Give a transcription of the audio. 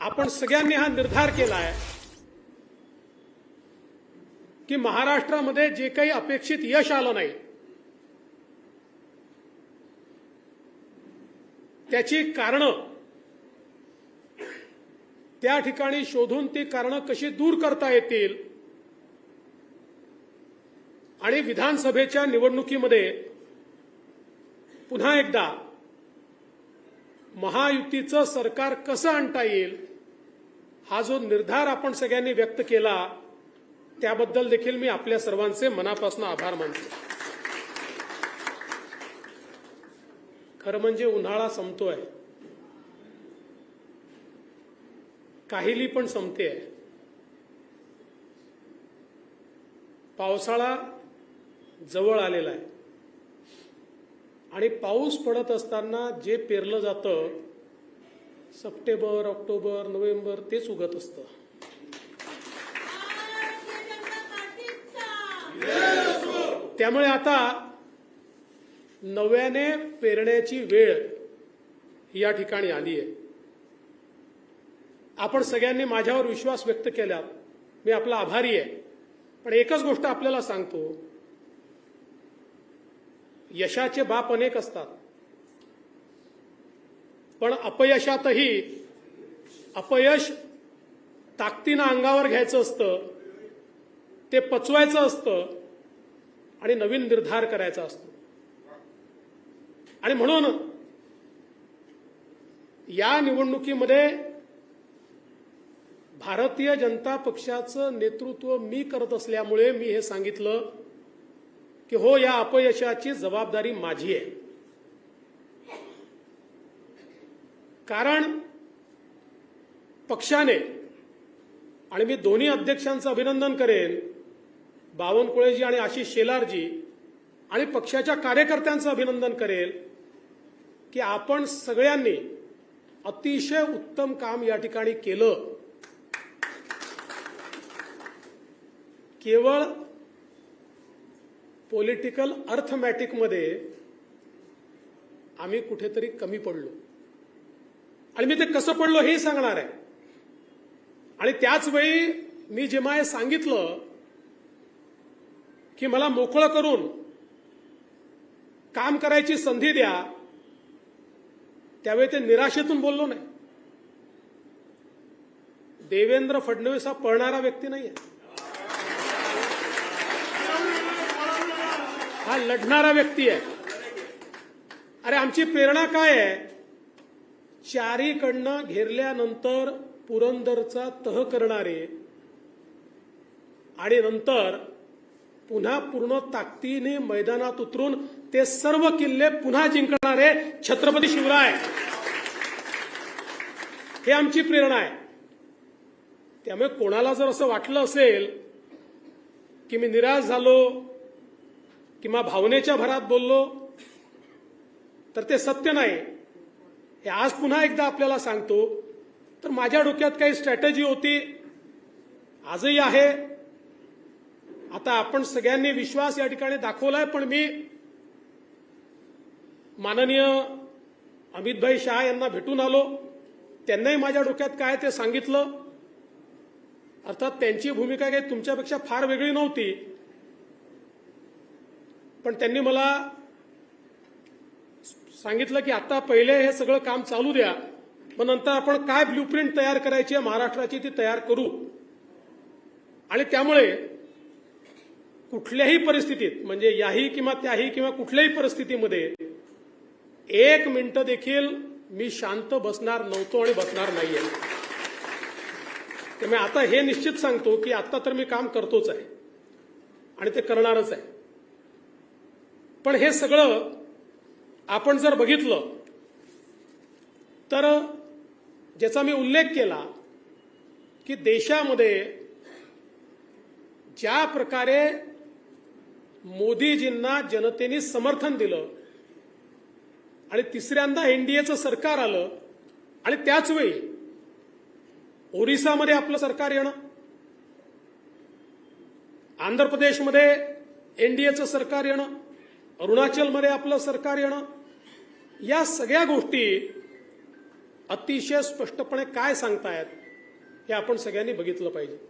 आपण सगळ्यांनी हा निर्धार केला आहे की महाराष्ट्रामध्ये जे काही अपेक्षित यश आलं नाही त्याची कारणं त्या ठिकाणी शोधून ती कारणं कशी दूर करता येतील आणि विधानसभेच्या निवडणुकीमध्ये पुन्हा एकदा महायुतीचं सरकार कसं आणता येईल हा जो निर्धार आपण सगळ्यांनी व्यक्त केला त्याबद्दल देखील मी आपल्या सर्वांचे मनापासून आभार मानतो. खरं म्हणजे उन्हाळा संपतोय. काहिली पण संपते. आहे पावसाळा जवळ आलेला आहे. आणि पाऊस पडत असताना जे पेरलं जातं सप्टेंबर ऑक्टोबर नोव्हेंबर तेच उगत असतं. त्यामुळे आता नव्याने पेरण्याची वेळ या ठिकाणी आली आहे. आपण सगळ्यांनी माझ्यावर विश्वास व्यक्त केला. मी आपला आभारी आहे. पण एकच गोष्ट आपल्याला सांगतो. यशाचे बाप अनेक असतात. पण अपयशातही अपयश ताकदीनं अंगावर घ्यायचं असतं ते पचवायचं असतं आणि नवीन निर्धार करायचा असतो. आणि म्हणून या निवडणुकीमध्ये भारतीय जनता पक्षाचं नेतृत्व मी करत असल्यामुळे मी हे सांगितलं की हो या अपयशाची जबाबदारी माझी आहे. कारण पक्षाने आणि मी दोन्ही अध्यक्षांचं अभिनंदन करेन बावनकुळेजी आणि आशिष शेलारजी आणि पक्षाच्या कार्यकर्त्यांचं अभिनंदन करेल की आपण सगळ्यांनी अतिशय उत्तम काम या ठिकाणी केलं. केवळ पॉलिटिकल अर्थमॅटिकमध्ये आम्ही कुठेतरी कमी पडलो. आणि मी ते कसं पडलो हे सांगणार आहे. आणि त्याच वेळी मी जेव्हा हे सांगितलं की मला मोकळं करून काम करायची संधी द्या त्यावेळी ते निराशेतून बोललो नाही. देवेंद्र फडणवीस हा पळणारा व्यक्ती नाही आहे हा लढणारा व्यक्ती आहे. अरे आमची प्रेरणा काय आहे? चारीकडनं घेरल्यानंतर पुरंदरचा तह करणारे आणि नंतर पुन्हा पूर्ण ताकदीने मैदानात उतरून ते सर्व किल्ले पुन्हा जिंकणारे छत्रपती शिवराय. हे आमची प्रेरणा आहे. त्यामुळे कोणाला जर असं वाटलं असेल की मी निराश झालो किंवा भावनेच्या भरात बोललो तर ते सत्य नाही. आज पुन्हा एकदा आपल्याला सांगतो तर माझ्या डोक्यात काही स्ट्रॅटेजी होती. आजही आहे. आता आपण सगळ्यांनी विश्वास या ठिकाणी दाखवलाय पण मी माननीय अमितभाई शहा यांना भेटून आलो. त्यांनाही माझ्या डोक्यात काय ते सांगितलं. अर्थात त्यांची भूमिका काही तुमच्यापेक्षा फार वेगळी नव्हती. पण त्यांनी मला सांगितलं की आता पहिले हे सगळं काम चालू द्या मग नंतर आपण काय ब्ल्यूप्रिंट तयार करायची आहे महाराष्ट्राची ती तयार करू. आणि त्यामुळे कुठल्याही परिस्थितीत म्हणजे याही किंवा त्याही किंवा कुठल्याही परिस्थितीमध्ये एक मिनिटं देखील मी शांत बसणार नव्हतो आणि बसणार नाहीये. त्यामुळे आता हे निश्चित सांगतो की आता तर मी काम करतोच आहे. आणि ते करणारच आहे. पण हे सगळं आपण जर बघितलं तर ज्याचा मी उल्लेख केला की देशामध्ये ज्या प्रकारे मोदीजींना जनतेने समर्थन दिलं आणि तिसऱ्यांदा एनडीएचं सरकार आलं आणि त्याच वेळी ओरिसामध्ये आपलं सरकार येणं आंध्र प्रदेशमध्ये एनडीएचं सरकार येणं अरुणाचलमध्ये आपलं सरकार येणं या सगळ्या गोष्टी अतिशय स्पष्टपणे काय सांगतायत हे आपण सगळ्यांनी बघितलं पाहिजे.